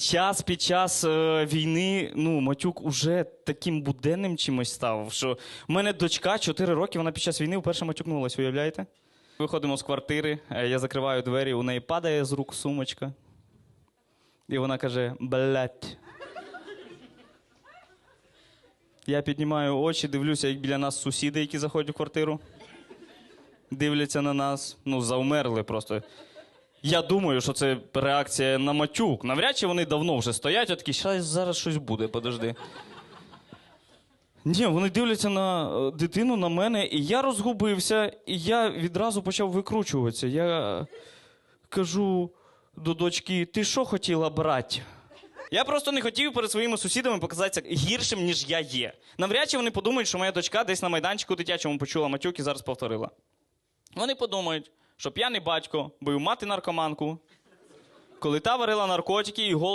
Час під час е, війни, ну, матюк уже таким буденним чимось став, що в мене дочка 4 роки, вона під час війни вперше матюкнулась, уявляєте? Виходимо з квартири, е, я закриваю двері, у неї падає з рук сумочка. І вона каже: блять. Я піднімаю очі, дивлюся, як біля нас сусіди, які заходять в квартиру. Дивляться на нас, ну, завмерли просто. Я думаю, що це реакція на матюк. Навряд чи вони давно вже стоять, а такі, зараз щось буде, подожди. Ні, вони дивляться на е, дитину, на мене, і я розгубився, і я відразу почав викручуватися. Я кажу до дочки: ти що хотіла брати? Я просто не хотів перед своїми сусідами показатися гіршим, ніж я є. Навряд чи вони подумають, що моя дочка десь на майданчику дитячому почула матюк і зараз повторила. Вони подумають, що п'яний батько бив мати наркоманку, коли та варила наркотики і голосом